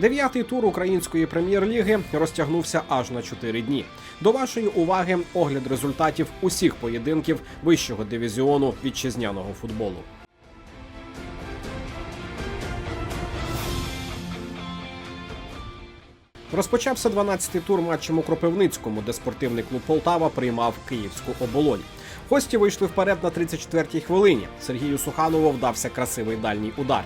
Дев'ятий тур української прем'єр-ліги розтягнувся аж на 4 дні. До вашої уваги огляд результатів усіх поєдинків вищого дивізіону вітчизняного футболу. Розпочався 12-й тур матчем у Кропивницькому, де спортивний клуб Полтава приймав київську оболонь. Гості вийшли вперед на 34-й хвилині. Сергію Суханову вдався красивий дальній удар.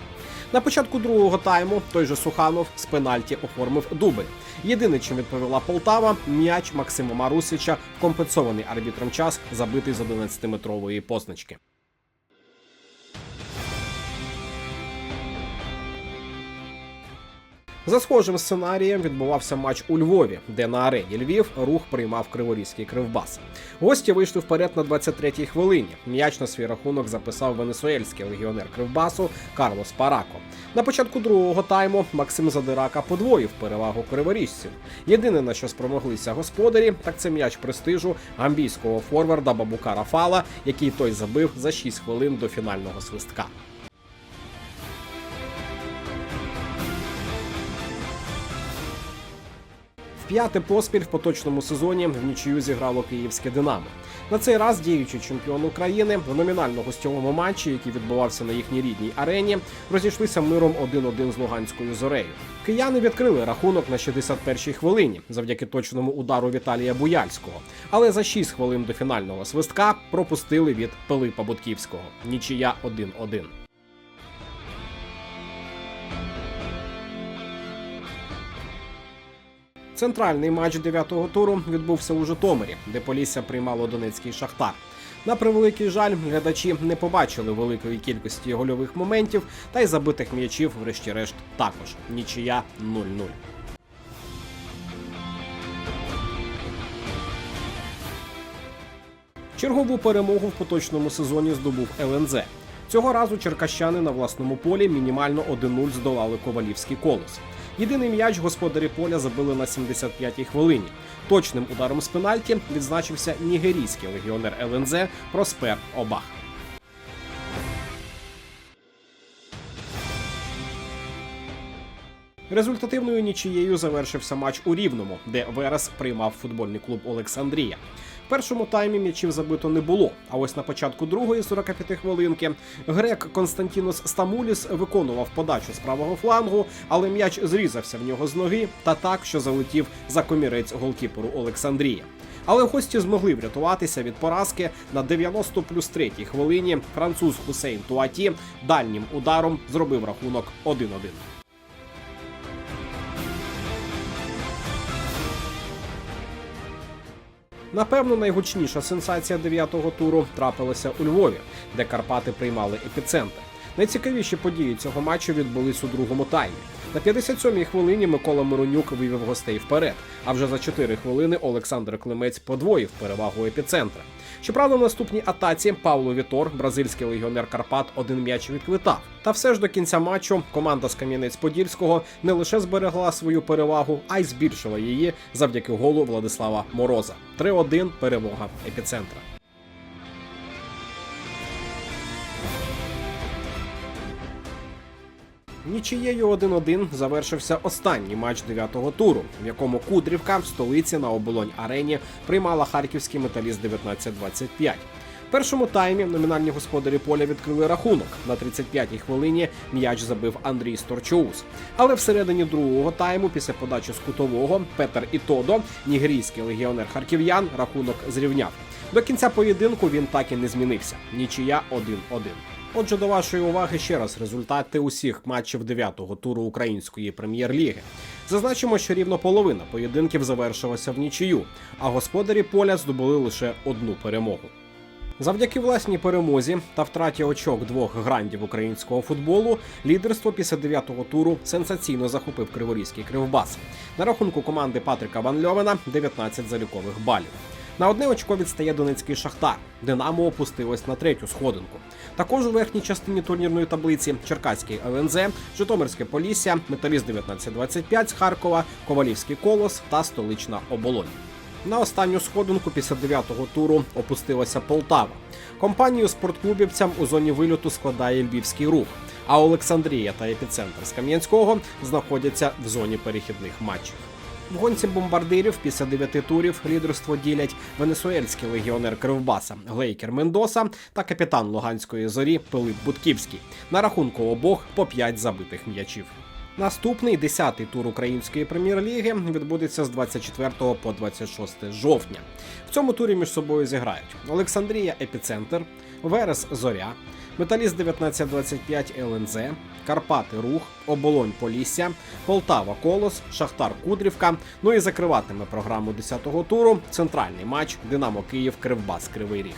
На початку другого тайму той же Суханов з пенальті оформив дубль. Єдине, чим відповіла Полтава, м'яч Максима Марусича компенсований арбітром час, забитий з 11-метрової позначки. За схожим сценарієм відбувався матч у Львові, де на арені Львів рух приймав Криворізький кривбас. Гості вийшли вперед на 23-й хвилині. М'яч на свій рахунок записав венесуельський легіонер Кривбасу Карлос Парако. На початку другого тайму Максим Задирака подвоїв перевагу криворіжців. Єдине на що спромоглися господарі, так це м'яч престижу гамбійського форварда Бабука Рафала, який той забив за 6 хвилин до фінального свистка. П'яте поспіль в поточному сезоні в нічию зіграло київське Динамо. На цей раз діючий чемпіон України в номінально гостьовому матчі, який відбувався на їхній рідній арені, розійшлися миром 1-1 з Луганською зорею. Кияни відкрили рахунок на 61-й хвилині завдяки точному удару Віталія Буяльського. Але за 6 хвилин до фінального свистка пропустили від Пилипа Бутківського. Нічия 1-1. Центральний матч дев'ятого туру відбувся у Житомирі, де Полісся приймало Донецький шахтар. На превеликий жаль, глядачі не побачили великої кількості гольових моментів та й забитих м'ячів, врешті-решт, також нічия 0-0. Чергову перемогу в поточному сезоні здобув ЛНЗ. Цього разу черкащани на власному полі мінімально 1-0 здолали ковалівський колос. Єдиний м'яч господарі поля забили на 75-й хвилині. Точним ударом з пенальті відзначився нігерійський легіонер ЛНЗ Проспер Обах. Результативною нічією завершився матч у Рівному, де Верес приймав футбольний клуб Олександрія. В першому таймі м'ячів забито не було. А ось на початку другої 45 хвилинки грек Константінос Стамуліс виконував подачу з правого флангу, але м'яч зрізався в нього з ноги та так, що залетів за комірець голкіперу Олександрія. Але гості змогли врятуватися від поразки на 90 плюс 3 хвилині. Француз Хусейн Туаті дальнім ударом зробив рахунок 1-1. Напевно, найгучніша сенсація дев'ятого туру трапилася у Львові, де Карпати приймали епіцентр. Найцікавіші події цього матчу відбулись у другому таймі. На 57-й хвилині Микола Миронюк вивів гостей вперед. А вже за 4 хвилини Олександр Климець подвоїв перевагу епіцентра. Щоправда, в наступній атаці Павло Вітор, бразильський легіонер Карпат, один м'яч відквитав. Та все ж до кінця матчу команда з Кам'янець-Подільського не лише зберегла свою перевагу, а й збільшила її завдяки голу Владислава Мороза. 3-1 перемога епіцентра. Нічиєю 1-1 завершився останній матч дев'ятого туру, в якому Кудрівка в столиці на оболонь арені приймала харківський металіст 19-25. В першому таймі номінальні господарі поля відкрили рахунок. На 35-й хвилині м'яч забив Андрій Сторчоус. Але всередині другого тайму, після подачі з кутового, Петер Ітодо, нігерійський легіонер харків'ян, рахунок зрівняв. До кінця поєдинку він так і не змінився. Нічия 1-1. Отже, до вашої уваги ще раз результати усіх матчів дев'ятого туру української прем'єр-ліги. Зазначимо, що рівно половина поєдинків завершилася в нічию, а господарі поля здобули лише одну перемогу. Завдяки власній перемозі та втраті очок двох грандів українського футболу лідерство після дев'ятого туру сенсаційно захопив Криворізький кривбас. На рахунку команди Патрика Ван Льовена 19 залікових балів. На одне очко відстає Донецький Шахтар. Динамо опустилось на третю сходинку. Також у верхній частині турнірної таблиці Черкаський ЛНЗ, Житомирське Полісся, Металіст 1925 з Харкова, Ковалівський Колос та Столична Оболонь. На останню сходинку після дев'ятого туру опустилася Полтава. Компанію спортклубівцям у зоні вильоту складає львівський рух. А Олександрія та епіцентр з Кам'янського знаходяться в зоні перехідних матчів. В гонці бомбардирів після дев'яти турів лідерство ділять венесуельський легіонер Кривбаса Глейкер Мендоса та капітан Луганської зорі Пилип Бутківський. На рахунку обох по п'ять забитих м'ячів. Наступний 10-й тур української прем'єр-ліги відбудеться з 24 по 26 жовтня. В цьому турі між собою зіграють Олександрія Епіцентр, Верес Зоря, Металіст 1925 ЛНЗ, Карпати Рух, Оболонь Полісся, Полтава Колос, Шахтар Кудрівка. Ну і закриватиме програму 10-го туру центральний матч Динамо Київ Кривбас Кривий Ріг.